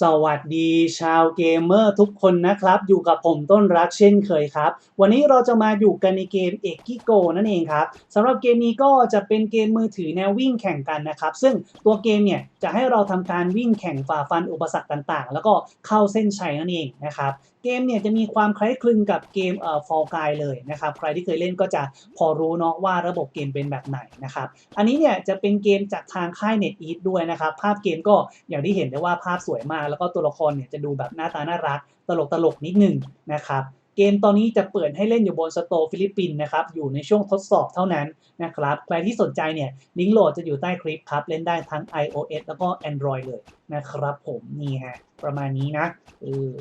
สวัสดีชาวเกมเมอร์ทุกคนนะครับ อยู่กับผมต้นรักเช่นเคยครับ วันนี้เราจะมาอยู่กันในเกมเอกกิโกนั่นเองครับสำหรับเกมนี้ก็จะเป็นเกมมือถือแนววิ่งแข่งกันนะครับ ซึ่งตัวเกมเนี่ยจะให้เราทำการวิ่งแข่งฝ่าฟันอุปสรรคต่างๆ แล้วก็เข้าเส้นชัยนั่นเองนะครับเกมเนี่ยจะมีความคล้ายคลึงกับเกมเอ่อ Fall Guys เลยนะครับใครที่เคยเล่นก็จะพอรู้เนาะว่าระบบเกมเป็นแบบไหนนะครับอันนี้เนี่ยจะเป็นเกมจากทางค่าย NetEase ด้วยนะครับภาพเกมก็อย่างที่เห็นได้ว่าภาพสวยมาก แล้วก็ตัวละครเนี่ยจะดูแบบหน้าตาน่ารัก ตลกตลกนิดนึงนะครับเกมตอนนี้จะเปิดให้เล่นอยู่บนสโตร์ฟิลิปปินส์นะครับอยู่ในช่วงทดสอบเท่านั้นนะครับใครที่สนใจเนี่ยลิงก์โหลดจะอยู่ใต้คลิปครับ เล่นได้ทั้ง iOS แล้วก็ Android เลยนะครับผมนี่ฮะประมาณนี้นะเออ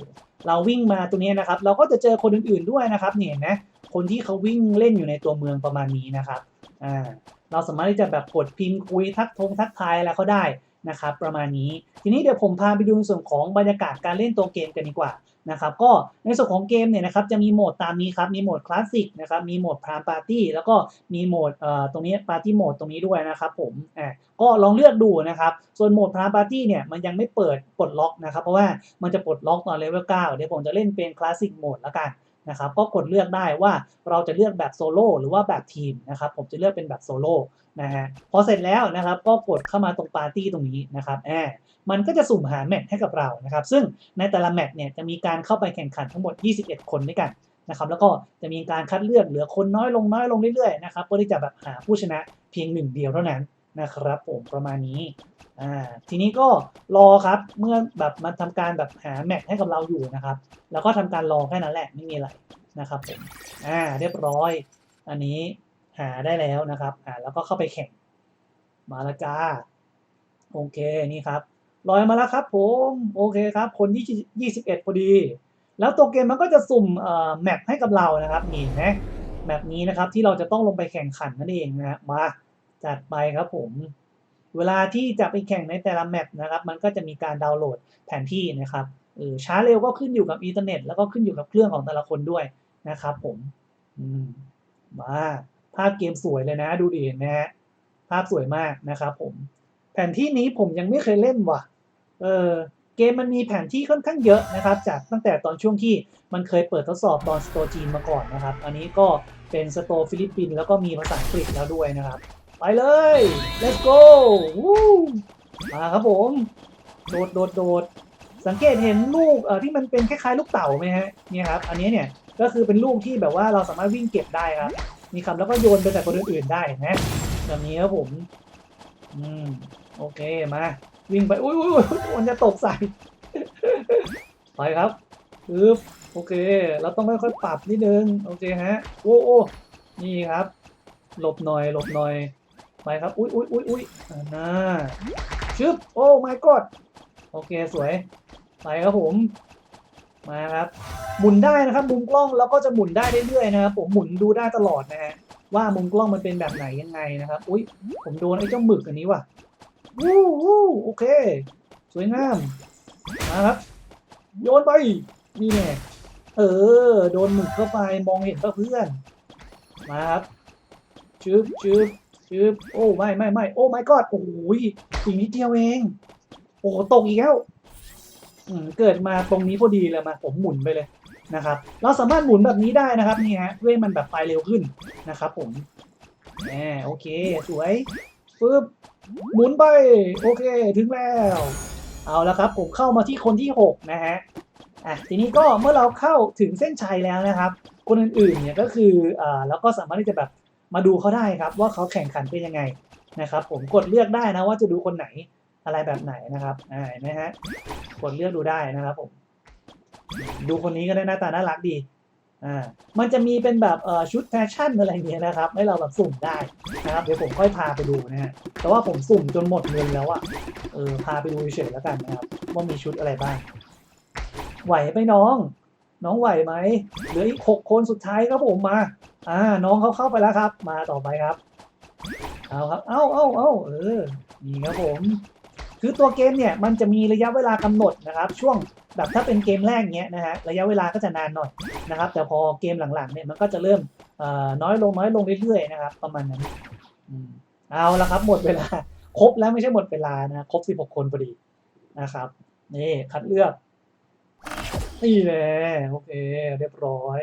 เราวิ่งมาตรงนี้นะครับ เราก็จะเจอคนอื่นๆด้วยนะครับเนี่ยเห็นไหมคนที่เขาวิ่งเล่นอยู่ในตัวเมืองประมาณนี้นะครับอ่าเราสามารถที่จะแบบกดพิมพ์คุยทักทงทักทายอะไรเขาได้ นะครับประมาณนี้ทีนี้เดี๋ยวผมพาไปดูในส่วนของบรรยากาศการเล่นตัวเกมกันดีกว่านะครับก็ในส่วนของเกมเนี่ยนะครับจะมีโหมดตามนี้ครับมีโหมดคลาสสิกนะครับมีโหมดพรามปาร์ตี้แล้วก็มีโหมดเอ่อตรงนี้ปาร์ตี้โหมดตรงนี้ด้วยนะครับผมอ่าก็ลองเลือกดูนะครับส่วนโหมดพรามปาร์ตี้เนี่ยมันยังไม่เปิดปลดล็อกนะครับเพราะว่ามันจะปลดล็อกตอนเลเวล9เดี๋ยวผมจะเล่นเป็นคลาสสิกโหมดแล้วกัน นะครับก็กดเลือกได้ว่าเราจะเลือกแบบโซโล่หรือว่าแบบทีมนะครับผมจะเลือกเป็นแบบโซโล่นะฮะพอเสร็จแล้วนะครับก็กดเข้ามาตรงปาร์ตี้ตรงนี้นะครับแอบมันก็จะสุ่มหาแมทให้กับเรานะครับซึ่งในแต่ละแมตช์เนี่ยจะมีการเข้าไปแข่งขันทั้งหมด 21 คนด้วยกันนะครับแล้วก็จะมีการคัดเลือกเหลือคนน้อยลงน้อยลงเรื่อยๆนะครับเพื่อที่จะแบบหาผู้ชนะเพียงหนึ่งเดียวเท่านั้นนะครับผมประมาณนี้ อ่าทีนี้ก็รอครับเมื่อแบบมันทำการแบบหาแมตช์ให้กับเราอยู่นะครับ แล้วก็ทำการรอแค่นั้นแหละไม่มีอะไรนะครับผมอ่าเรียบร้อย อันนี้หาได้แล้วนะครับอ่าแล้วก็เข้าไปแข่งมาละจ้าโอเคนี่ครับลอยมาแล้วครับผมโอเคครับ คนที่21พอดี แล้วตัวเกมมันก็จะสุ่มเอ่อแมปให้กับเรานะครับนี่เห็นไหมแมปนี้นะครับที่เราจะต้องลงไปแข่งขันนั่นเองนะฮะมาจัดไปครับผม เวลาที่จะไปแข่งในแต่ละแมปนะครับ มันก็จะมีการดาวน์โหลดแผนที่นะครับเออช้าเร็วก็ขึ้นอยู่กับอินเทอร์เน็ตแล้วก็ขึ้นอยู่กับเครื่องของแต่ละคนด้วยนะครับผมมาภาพเกมสวยเลยนะ ดูดิเนไหมฮะภาพสวยมากนะครับผม แผนที่นี้ผมยังไม่เคยเล่นว่ะ เออเกมมันมีแผนที่ค่อนข้างเยอะนะครับ จากตั้งแต่ตอนช่วงที่มันเคยเปิดทดสอบตอนสโตจีนมาก่อนนะครับ อันนี้ก็เป็นสโตฟิลิปปินส์แล้วก็มีภาษาอังกฤษแล้วด้วยนะครับ ไปเลย let's go วู้มาครับผม โดดโดดโดดสังเกตเห็นลูกเอ่อที่มันเป็นคล้ายๆ ลูกเต่าไหมฮะเนี่ยครับ อันนี้เนี่ยก็คือเป็นลูกที่แบบว่าเราสามารถวิ่งเก็บได้ครับนี่ครับแล้วก็โยนไปแต่คนอื่นๆได้นะแบบนี้ครับผม อืม โอเคมา วิ่งไป อุ้ยอุ้ยอุ้ยมันจะตกใส่ไปครับปึ๊บโอเค เราต้องค่อยๆปรับนิดนึง โอเคฮะ โอ้โอ้นี่ครับ หลบหน่อย หลบหน่อย ไปครับ อุ้ยอุ้ยอุ้ยอุ้ยอ่าน่าชึบโอ้ my god โอเคสวย ไปครับผม มาครับ หมุนได้นะครับ มุมกล้องแล้วก็จะหมุนได้เรื่อยๆนะครับ ผมหมุนดูได้ตลอดนะฮะ ว่ามุมกล้องมันเป็นแบบไหนยังไงนะครับ อุ้ยผมโดนไอ้เจ้าหมึกอันนี้ว่ะวู้วู้โอเค สวยงาม มาครับ โยนไป นี่แน่เออ โดนหมึกเข้าไป มองเห็นเพื่อน มาครับ ชึบชึบ ชึบโอ้ไม่ไม่ไม่โอ้ไม่กอดโอ้โหอีกนิดเดียวเอง โอ้ตกอีกแล้วเกิดมาตรงนี้พอดีเลยมาผมหมุนไปเลยนะครับ เราสามารถหมุนแบบนี้ได้นะครับนี่ฮะเพื่อให้มันแบบไปเร็วขึ้นนะครับผมแหมโอเค สวยปึ๊บหมุนไป โอเคถึงแล้ว เอาละครับ ผมเข้ามาที่คนที่ 6 นะฮะอะทีนี้ก็เมื่อเราเข้าถึงเส้นชัยแล้วนะครับ คนอื่นๆเนี่ยก็คืออ่าเราก็สามารถที่จะแบบ มาดูเขาได้ครับว่าเขาแข่งขันเป็นยังไงนะครับ ผมกดเลือกได้นะว่าจะดูคนไหนอะไรแบบไหนนะครับอ่าเห็นะฮะกดเลือกดูได้นะครับผมดูคนนี้ก็ได้หน้าตาน่ารักดีอ่ามันจะมีเป็นแบบเอ่อชุดแฟชั่นอะไรเงี้ยนะครับ ให้เราแบบสุ่มได้นะครับเดี๋ยวผมค่อยพาไปดูนะฮะแต่ว่าผมสุ่มจนหมดเงินแล้วอะเออพาไปดูเฉยๆแล้วกันนะครับว่ามีชุดอะไรบ้างไหวไหมน้อง น้องไหวไหมเหลืออีกหกคนสุดท้ายครับผมมา อ่า น้องเขาเข้าไปแล้วครับ มาต่อไปครับ เอาครับ เอ้าเอ้าเอ้าเออนี่ครับผม คือตัวเกมเนี่ยมันจะมีระยะเวลากำหนดนะครับ ช่วงแบบถ้าเป็นเกมแรกเนี้ยนะฮะระยะเวลาก็จะนานหน่อยนะครับ แต่พอเกมหลังๆเนี่ยมันก็จะเริ่มน้อยลงน้อยลงเรื่อยๆนะครับ ประมาณนั้นอืมเอาละครับ หมดเวลา ครบแล้วไม่ใช่หมดเวลานะครบ 16 คนพอดีนะครับนี่คัดเลือก นี่แหละโอเค เรียบร้อย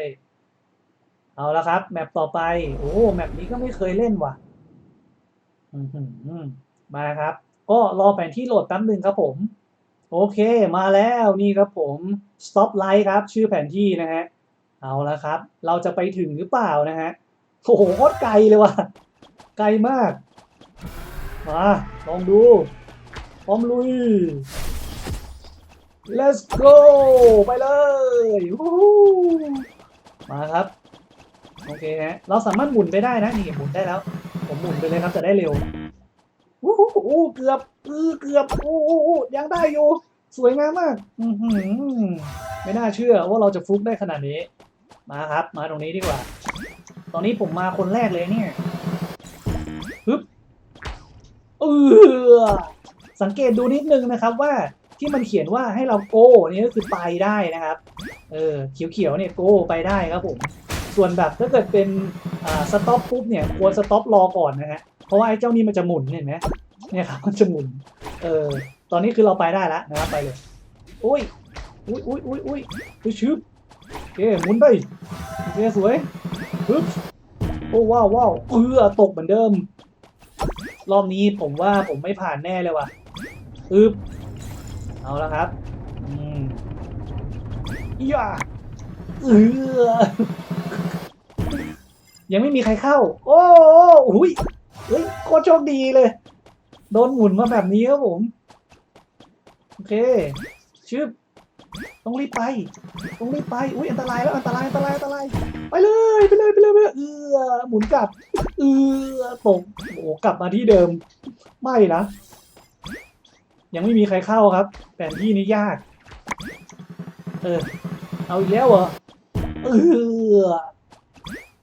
เอาละครับ แมปต่อไป โอ้แมปนี้ก็ไม่เคยเล่นว่ะมาครับ ก็รอแผนที่โหลดแป๊บหนึ่งครับผม โอเค มาแล้วนี่ครับผม stop light ครับ ชื่อแผนที่นะฮะ เอาละครับ เราจะไปถึงหรือเปล่านะฮะโอ้โหโคตรไกลเลยว่ะ ไกลมาก มา ลองดูพร้อมลุย let's go ไปเลยมาครับ โอเคฮะ เราสามารถหมุนไปได้นะ นี่หมุนได้แล้ว ผมหมุนไปเลยครับจะได้เร็ววู้ฮู้อู้เกือบเออเกือบอู้อู้ยังได้อยู่ สวยงามมาก อือหือไม่น่าเชื่อว่าเราจะฟุกได้ขนาดนี้ มาครับ มาตรงนี้ดีกว่า ตอนนี้ผมมาคนแรกเลยเนี่ยฮึบเออสังเกตดูนิดนึงนะครับว่า ที่มันเขียนว่าให้เราโก้นี่ก็คือไปได้นะครับ เออเขียวๆเนี่ยโก้ไปได้ครับผม ส่วนแบบถ้าเกิดเป็นอ่าสต็อปปุ๊บเนี่ยควรสต็อปรอก่อนนะฮะเพราะว่าไอ้เจ้านี่มันจะหมุนเห็นไหมเนี่ยครับมันจะหมุน เออตอนนี้คือเราไปได้แล้วนะครับไปเลยอุ้ยอุ้ยอุ้ยอุ้ยอุ้ยอุ้ยชึบโอเคหมุนไปโอเคสวยปึ๊บโอ้ว้าวว้าวเออตกเหมือนเดิม รอบนี้ผมว่าผมไม่ผ่านแน่เลยว่ะปึ๊บ เอาละครับ อืมย่าเออยังไม่มีใครเข้า โอ้โหยเฮ้ยโคตรโชคดีเลย โดนหมุนมาแบบนี้ครับผม โอเค ชึบ ต้องรีบไป ต้องรีบไป อุ้ยอันตรายแล้ว อันตราย อันตราย อันตราย ไปเลย ไปเลย ไปเลยไปเลยเออหมุนกลับ เออตกโอ้โหกลับมาที่เดิม ไม่นะ ยังไม่มีใครเข้าครับ แผนที่นี้ยาก เออ เอาอีกแล้วเหรอ เออ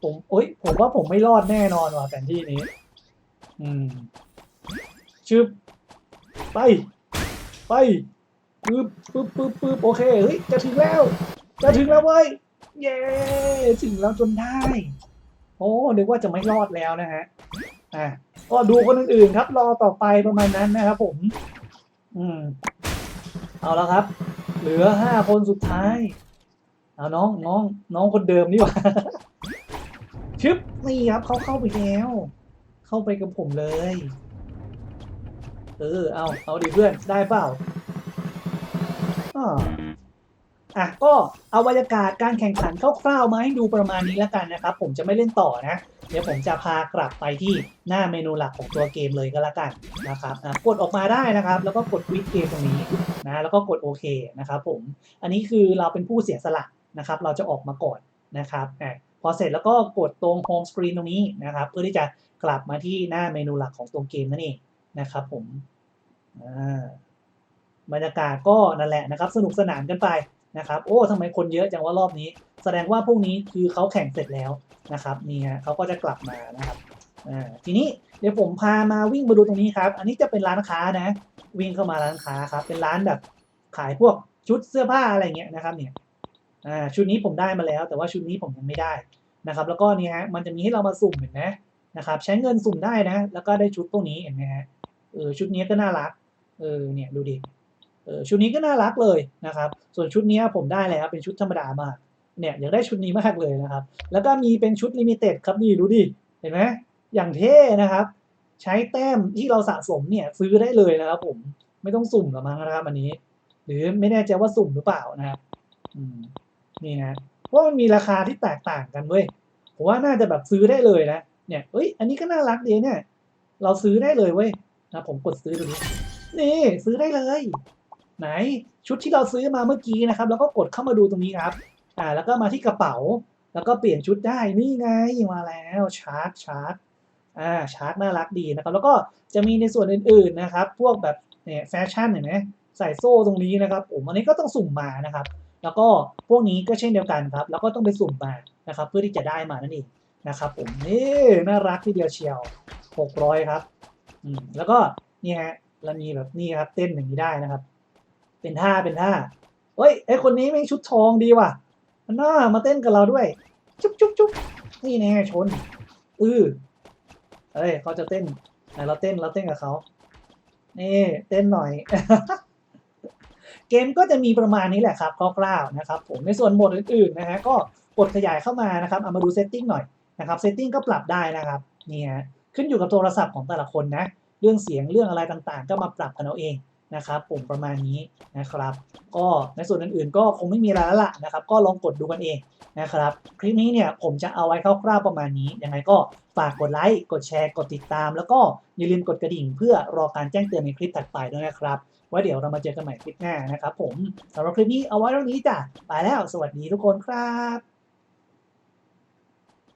ผมโอ้ยผมว่าผมไม่รอดแน่นอนว่ะแผนที่นี้ อืม ชึบ ไป ไปปึ๊บปึ๊บปึ๊บปึ๊บโอเค เฮ้ย จะถึงแล้ว จะถึงแล้วเว้ย เย้ ถึงแล้วจนได้ โอ้นึกว่าจะไม่รอดแล้วนะฮะ อะ ก็ดูคนอื่นๆครับ รอต่อไปประมาณนั้นนะครับผม อืม เอาแล้วครับ เหลือห้าคนสุดท้าย เอาน้องน้องน้องคนเดิมนี่หว่าชึบนี่ครับเขาเข้าไปแล้ว เข้าไปกับผมเลย เออเอาเอาดิเพื่อนได้เปล่าอ่า อะก็เอาบรรยากาศการแข่งขันคร่าวๆมาให้ดูประมาณนี้แล้วกันนะครับ ผมจะไม่เล่นต่อนะ เดี๋ยวผมจะพากลับไปที่หน้าเมนูหลักของตัวเกมเลยก็แล้วกันนะครับอะกดออกมาได้นะครับ แล้วก็กดวิกเกมตรงนี้นะแล้วก็กดโอเคนะครับผมอันนี้คือเราเป็นผู้เสียสละนะครับ เราจะออกมาก่อนนะครับอะพอเสร็จแล้วก็กดตรงโฮมสกรีนตรงนี้นะครับ เพื่อที่จะกลับมาที่หน้าเมนูหลักของตัวเกมนั่นเองนะครับผมอ่าบรรยากาศก็นั่นแหละนะครับ สนุกสนานกันไป นะครับโอ้ทำไมคนเยอะจังว่ารอบนี้ แสดงว่าพวกนี้คือเขาแข่งเสร็จแล้วนะครับนี่ฮะเขาก็จะกลับมานะครับอ่าทีนี้เดี๋ยวผมพามาวิ่งมาดูตรงนี้ครับ อันนี้จะเป็นร้านค้านะ วิ่งเข้ามาร้านค้าครับ เป็นร้านแบบขายพวกชุดเสื้อผ้าอะไรเงี้ยนะครับเนี่ยอ่าชุดนี้ผมได้มาแล้ว แต่ว่าชุดนี้ผมยังไม่ได้นะครับ แล้วก็นี่ฮะมันจะมีให้เรามาสุ่มเห็นไหมนะครับ ใช้เงินสุ่มได้นะ แล้วก็ได้ชุดพวกนี้เห็นไหมฮะเออชุดนี้ก็น่ารักเออเนี่ยดูดิ ชุดนี้ก็น่ารักเลยนะครับ ส่วนชุดนี้ผมได้แล้วเป็นชุดธรรมดามากเนี่ยอยากได้ชุดนี้มากเลยนะครับ แล้วก็มีเป็นชุดลิมิเต็ดครับนี่ดูดิเห็นไหมอย่างเท่นะครับ ใช้แต้มที่เราสะสมเนี่ยซื้อได้เลยนะครับ ผมไม่ต้องสุ่มหรอกมั้งนะครับอันนี้ หรือไม่แน่ใจว่าสุ่มหรือเปล่านะครับนี่นะเพราะมันมีราคาที่แตกต่างกันเว้ยผมว่าน่าจะแบบซื้อได้เลยนะเนี่ยเอ้ยอันนี้ก็น่ารักดีเนี่ย เราซื้อได้เลยเว้ยนะผมกดซื้อดูนี่ซื้อได้เลย ไหนชุดที่เราซื้อมาเมื่อกี้นะครับ แล้วก็กดเข้ามาดูตรงนี้ครับอ่าแล้วก็มาที่กระเป๋า แล้วก็เปลี่ยนชุดได้นี่ไงมาแล้วชาร์จชาร์จอ่าชาร์จน่ารักดีนะครับ แล้วก็จะมีในส่วนอื่นๆนะครับ พวกแบบเนี่ยแฟชั่นเห็นไหมใส่โซ่ตรงนี้นะครับผมอันนี้ก็ต้องสุ่มมานะครับ แล้วก็พวกนี้ก็เช่นเดียวกันครับ แล้วก็ต้องไปสุ่มมานะครับ เพื่อที่จะได้มานั่นเองนะครับ ผมนี่น่ารักทีเดียวเชียวหกร้อยครับอืมแล้วก็นี่ฮะแล้วมีแบบนี่ครับเต้นอย่างนี้ได้นะครับ เป็นท่าเป็นท่าเฮ้ยไอคนนี้แม่งชุดทองดีว่ะมันน่ามาเต้นกับเราด้วย จุ๊บจุ๊บจุ๊บนี่แน่ชนอือเฮ้ยเขาจะเต้นไหนเราเต้นเราเต้นกับเขานี่เต้นหน่อย เกมก็จะมีประมาณนี้แหละครับคร่าวๆนะครับ ผมในส่วนโหมดอื่นๆนะฮะก็กดขยายเข้ามานะครับเอามาดูเซตติ้งหน่อยนะครับเซตติ้งก็ปรับได้นะครับนี่ฮะขึ้นอยู่กับโทรศัพท์ของแต่ละคนนะ เรื่องเสียงเรื่องอะไรต่างๆ ก็มาปรับกันเอาเอง นะครับผมประมาณนี้นะครับ ก็ในส่วนอื่นๆ ก็คงไม่มีอะไรแล้วล่ะนะครับ ก็ลองกดดูกันเองนะครับ คลิปนี้เนี่ยผมจะเอาไว้คร่าวๆประมาณนี้ยังไงก็ฝากกดไลค์กดแชร์กดติดตาม แล้วก็อย่าลืมกดกระดิ่ง เพื่อรอการแจ้งเตือนในคลิปถัดไปด้วยนะครับไว้เดี๋ยวเรามาเจอกันใหม่คลิปหน้านะครับผมสำหรับคลิปนี้เอาไว้เท่านี้จ้ะไปแล้ว สวัสดีทุกคนครับ